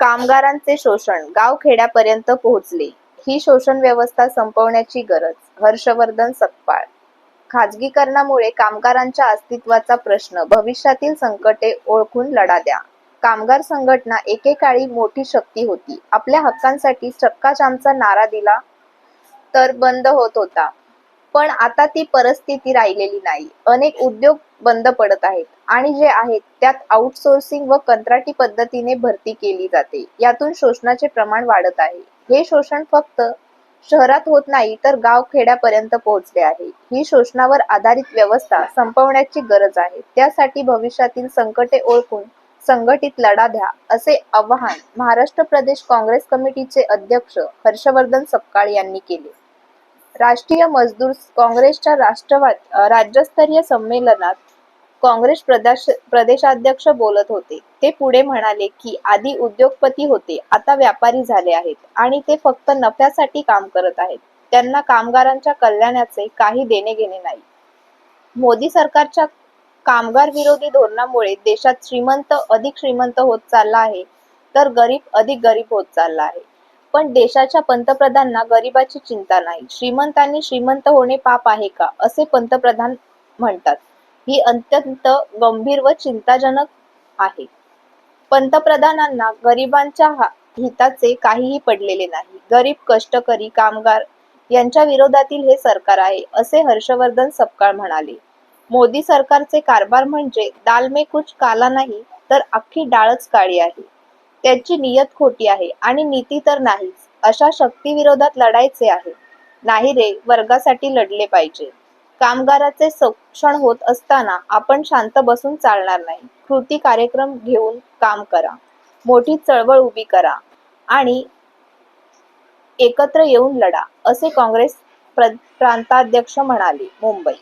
कामगारांचे शोषण गावखेड्यापर्यंत पोहोचले. ही शोषण व्यवस्था संपवण्याची गरज हर्षवर्धन सकपाळ खाजगीकरणामुळे कामगारांच्या अस्तित्वाचा प्रश्न भविष्यातील संकटे ओळखून लढा द्या. कामगार संघटना एकेकाळी मोठी शक्ती होती. आपल्या हक्कांसाठी चक्काजामचा नारा दिला तर बंद होत होता. पण आता ती परिस्थिती राहिलेली नाही. अनेक उद्योग बंद पडत आहेत. आणि जे आहेत त्यात आउटसोर्सिंग व कंत्राटी पद्धतीने भरती केली जाते. यातून शोषणाचे प्रमाण वाढत आहे. हे शोषण फक्त शहरात होत नाही तर गाव खेड्यापर्यंत पोहोचले आहे. ही शोषणावर आधारित व्यवस्था संपवण्याची गरज आहे. त्यासाठी भविष्यातील संकटे ओळखून संघटित लढा द्या असे आवाहन महाराष्ट्र प्रदेश काँग्रेस कमिटीचे अध्यक्ष हर्षवर्धन सपकाळ यांनी केले. राष्ट्रीय मजदूर काँग्रेसच्या राष्ट्रवाद राज्यस्तरीय संमेलनात काँग्रेस प्रदेश प्रदेशाध्यक्ष बोलत होते. ते पुढे म्हणाले की आधी उद्योगपती होते आता व्यापारी झाले आहेत आणि ते फक्त नफ्यासाठी काम करत आहेत. त्यांना कामगारांच्या कल्याणाचे काही देणे घेणे नाही. मोदी सरकारच्या कामगार विरोधी धोरणामुळे देशात श्रीमंत अधिक श्रीमंत होत चालला आहे तर गरीब अधिक गरीब होत चालला आहे. पण देशाच्या पंतप्रधानांना गरिबाची चिंता नाही. श्रीमंतांनी श्रीमंत होणे पाप आहे का असे पंतप्रधान म्हणतात. ही अत्यंत गंभीर व चिंताजनक आहे. पंतप्रधानांना गरिबांच्या हिताचे काहीही पडलेले नाही. गरीब कष्टकरी कामगार यांच्या विरोधातील हे सरकार आहे असे हर्षवर्धन सपकाळ म्हणाले. मोदी सरकारचे कारभार म्हणजे दाल में कुछ काला नाही तर अख्खी डाळच काळी आहे. त्याची नियत खोटी आहे आणि नीती तर नाहीच अशा शक्ती विरोधात लढायचे आहे. नाही रे वर्गासाठी लढले पाहिजे. कामगाराचे शोषण होत असताना आपण शांत बसून चालणार नाही. कृती कार्यक्रम घेऊन काम करा. मोठी चळवळ उभी करा. आणि एकत्र येऊन लढा असे काँग्रेस प्र- प्रांताध्यक्ष म्हणाले मुंबई.